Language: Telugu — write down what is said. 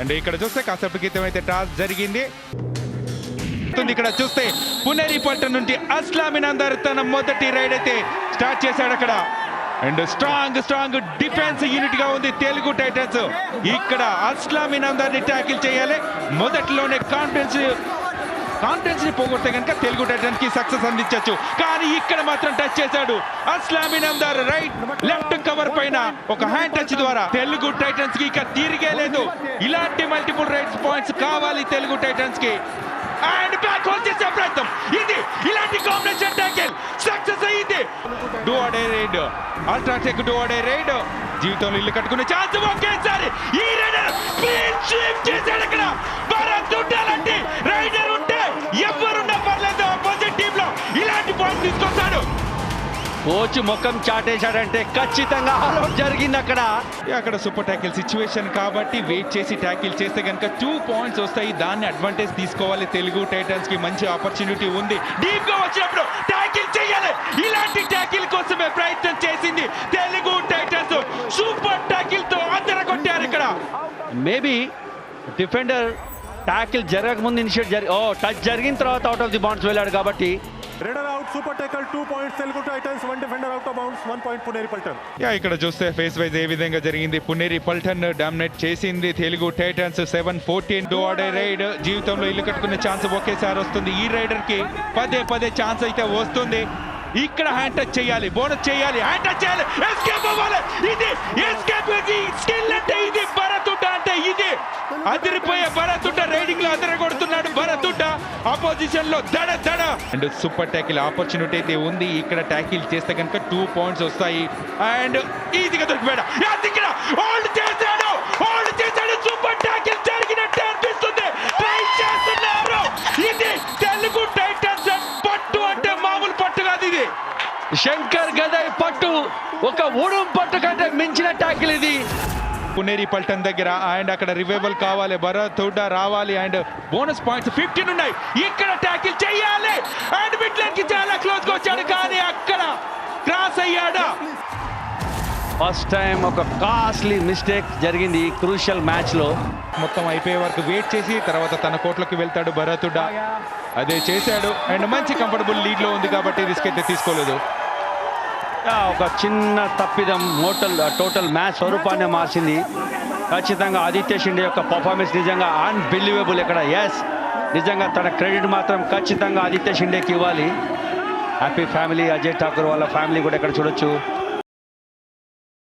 అండ్ ఇక్కడ చూస్తే కాసేపు క్రితం అయితే టాస్ జరిగింది. ఇక్కడ చూస్తే పునేరి పట్టణం నుండి అస్లామినందర్ తన మొదటి రైడ్ అయితే స్టార్ట్ చేశాడు అక్కడ. అండ్ స్ట్రాంగ్ స్ట్రాంగ్ డిఫెన్స్ యూనిట్గా ఉంది తెలుగు టైటన్స్. ఇక్కడ అస్లామినందర్ని ట్యాకిల్ చేయాలి. మొదట్లోనే కాన్ఫిడెన్స్ కాన్ఫిడెన్స్ని పోగొట్టే కనుక తెలుగు టైటన్కి సక్సెస్ అందించవచ్చు కానీ ఇక్కడ మాత్రం టచ్ చేశాడు. అస్లామినందర్ రైట్ లెఫ్ట్ కవర్ పైన ఒక హ్యాండ్ టచ్ ద్వారా తెలుగు టైటన్స్కి ఇక తిరిగే లేదు ఇలాంటి మల్టిపుల్ రైట్స్ పాయింట్స్ కావాలి తెలుగు టైటన్స్కి అండ్ బ్యాక్ హోల్ చేసే ప్రయత్నం. ఇది ఇలాంటి కాంబినేషన్ ట్యాకిల్ సక్సెస్ అయ్యింది do or die raid UltraTech డూఅడే raid జీవితంలో ఇల్లు కట్టుకునే ఛాన్స్ ఒకేసారి. కోచ్ ముఖం చాటేశాడంటే ఖచ్చితంగా ఆల్అౌట్ జరిగింది అక్కడ. అక్కడ సూపర్ ట్యాకిల్ సిచ్యువేషన్ కాబట్టి వెయిట్ చేసి ట్యాకిల్ చేస్తే కనుక టూ పాయింట్స్ వస్తాయి. దాన్ని అడ్వాంటేజ్ తీసుకోవాలి. తెలుగు టైటన్స్కి మంచి ఆపర్చునిటీ ఉంది. డీప్గా వచ్చినప్పుడు ట్యాకిల్ చేయాలి. ఇలాంటి ట్యాకిల్ కోసమే ప్రయత్నం చేసింది తెలుగు టైటన్స్ సూపర్ ట్యాకిల్తో అద్దరగొట్టారు ఇక్కడ. మేబీ డిఫెండర్ ట్యాకిల్ జరగక ముందు ఇనిషియేట్ జరి ఓ టచ్ జరిగిన తర్వాత అవుట్ ఆఫ్ ది బౌండ్స్ వెళ్ళాడు కాబట్టి raider out super tackle two points Telugu titans one defender out of bounds one point Puneri Paltan yeah ఇక్కడ చూస్తే ఫేస్ వైజ్ ఏ విధంగా జరిగింది. పునేరి పల్టన్ డామినేట్ చేసింది. Telugu titans seven fourteen do or die raid జీవితంలో ఇల్లు కట్టుకునే ఛాన్స్ ఒకేసారి వస్తుంది. ఈ రైడర్కి పదే పదే ఛాన్స్ అయితే వస్తుంది. ఇక్కడ హ్యాండ్ టచ్ చేయాలి. బోనస్ చేయాలి. హ్యాండ్ టచ్ చేయాలి. ఎస్కేప్ అవ్వాలి. ఇది ఎస్కేప్ స్కిల్ అంటే ఇది. భరతుట అంటే ఇది అదిరిపోయే భరతుట రైడింగ్లో అదిర కొడుతున్నాడు భరతుట ఆపోజిషన్లో దడ దడ. అండ్ సూపర్ ట్యాకిల్ ఆపర్చునిటీ అయితే ఉంది. ఇక్కడ ట్యాకిల్ చేస్తే కనుక టూ పాయింట్స్ వస్తాయి. అండ్ ఈజీగా దొరికిపోయాడు. ఇక్కడ. హోల్డ్ చేశాడు. హోల్డ్ చేశాడు. సూపర్ ట్యాకిల్ జరిగినట్టే అనిపిస్తుంది. ట్రై చేస్తున్నారు. ఇది తెలుగు టైటన్స్ పట్టు అంటే మామూలు పట్టు కాదు ఇది. శంకర్ గదయ్ పట్టు. ఒక ఉడుం పట్టు కంటే మించిన ట్యాకిల్ ఇది. పునేరి పల్టన్ దగ్గర అండ్ అక్కడ రివైవల్ కావాలి భరత్ హుడ్డా రావాలి అండ్ బోనస్ పాయింట్స్ ఫిఫ్టీన్ ఉన్నాయి. ఇక్కడ ట్యాకిల్ చేయాలి అండ్ మిడ్లర్కి చాలా క్లోజ్గా వచ్చాడు కానీ అక్కడ క్రాస్ అయ్యాడా? ఫస్ట్ టైం ఒక కాస్ట్లీ మిస్టేక్ జరిగింది ఈ క్రూషియల్ మ్యాచ్లో. మొత్తం అయిపోయే వరకు వెయిట్ చేసి తర్వాత తన కోట్లోకి వెళ్తాడు భరత్ హుడ్డా. అదే చేశాడు అండ్ మంచి కంఫర్టబుల్ లీడ్లో ఉంది కాబట్టి రిస్క్ అయితే తీసుకోలేదు. ఒక చిన్న తప్పిదం మోటల్ టోటల్ మ్యాచ్ స్వరూపాన్ని మార్చింది. ఖచ్చితంగా ఆదిత్య షిండే యొక్క పర్ఫార్మెన్స్ నిజంగా అన్బిలీవబుల్ ఇక్కడ ఎస్ నిజంగా తన క్రెడిట్ మాత్రం ఖచ్చితంగా ఆదిత్య షిండేకి ఇవ్వాలి. హ్యాపీ ఫ్యామిలీ అజయ్ ఠాకూర్ వాళ్ళ ఫ్యామిలీ కూడా ఇక్కడ చూడొచ్చు.